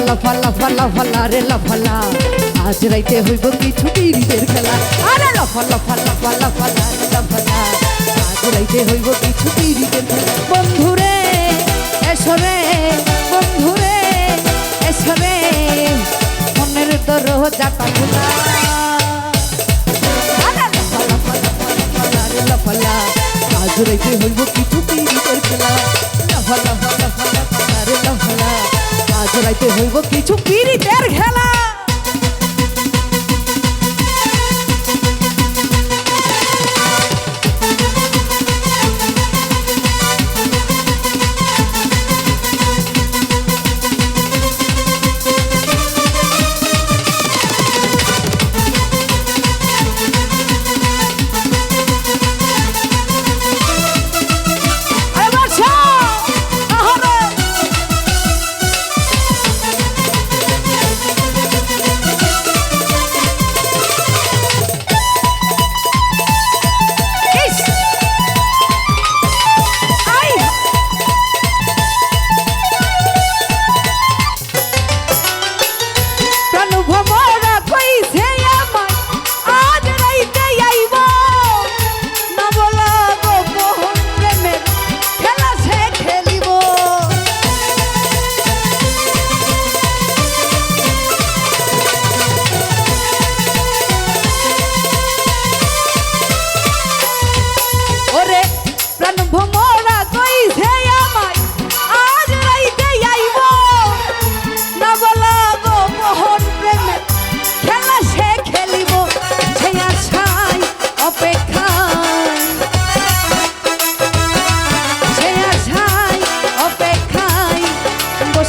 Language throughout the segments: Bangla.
লাফালা ফালা ফালা রে লাফালা আজ রাইতে হইব কিছু পীড়িতের খেলা। আরে লাফালা ফালা ফালা ফালা রে লাফালা আজ রাইতে হইব কিছু পীড়িতের খেলা। বন্ধুরে এসরে বন্ধুরে এসরে মনের দরজাটা খোলা আরে লাফালা ফালা ফালা ফালা রে লাফালা আজ রাইতে হইব কিছু পিরিতের খেলা।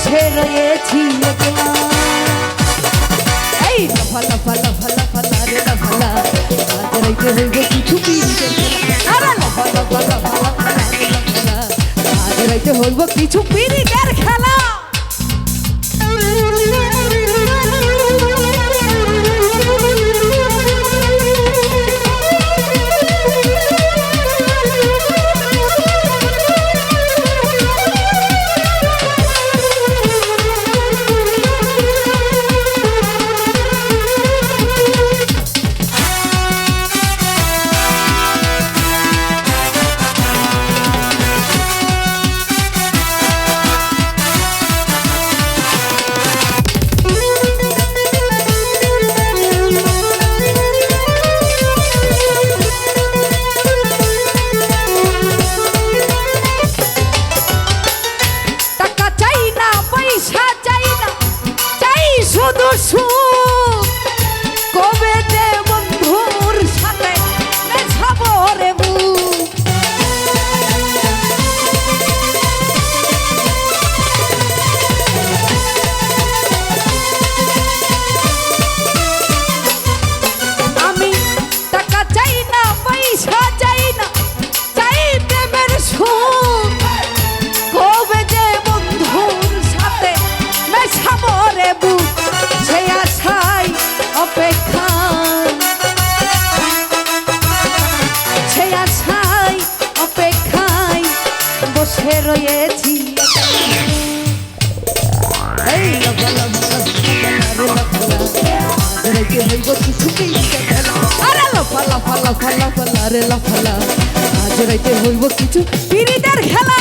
বসে রয়েছি। এই লাফা লাফা লাফা লাফা লা রে লা। কিছু খেলা। আরে লাফা লাফা লাফা লাফা লা রে লা। আজ রাইতে হইব কিছু পিড়িতের খেলা do রাইতে হইব কিছু পিড়িতের খেলা। আরে লাফা লাফা লাফা লাফা লা রে লাফা লা। আজ রাইতে হইব কিছু, পিড়িতের খেলা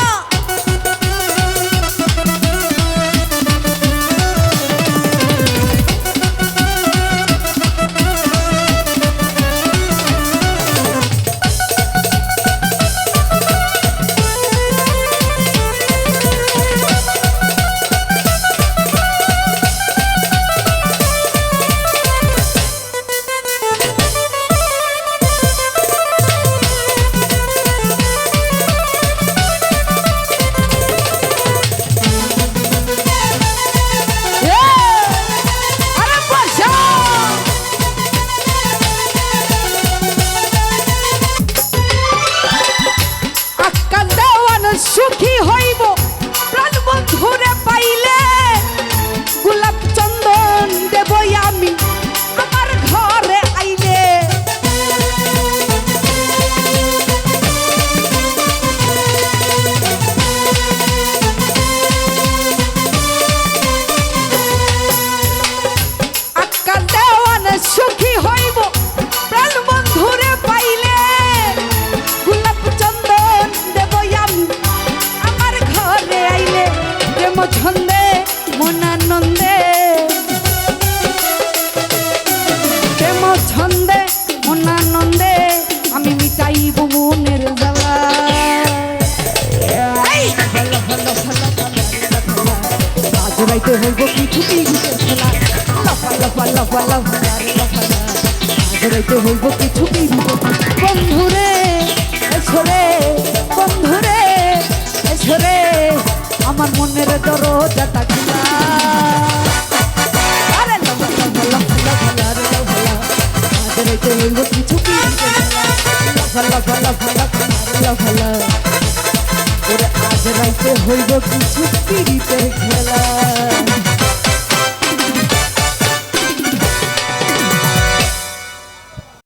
খাইতে হইব কিছু পিঙ্গের খেলা লাফা লাফা হইব কিছু বন্ধুরে ছোরে বন্ধুরে ছোরে আমার মনের দরজাটা খোলা আরে লাফা লাফা লাফা লাফা লাফা আজরাইতে হইব কিছু পিঙ্গের রাইতে হইব কিছু পিড়িতে খেলা।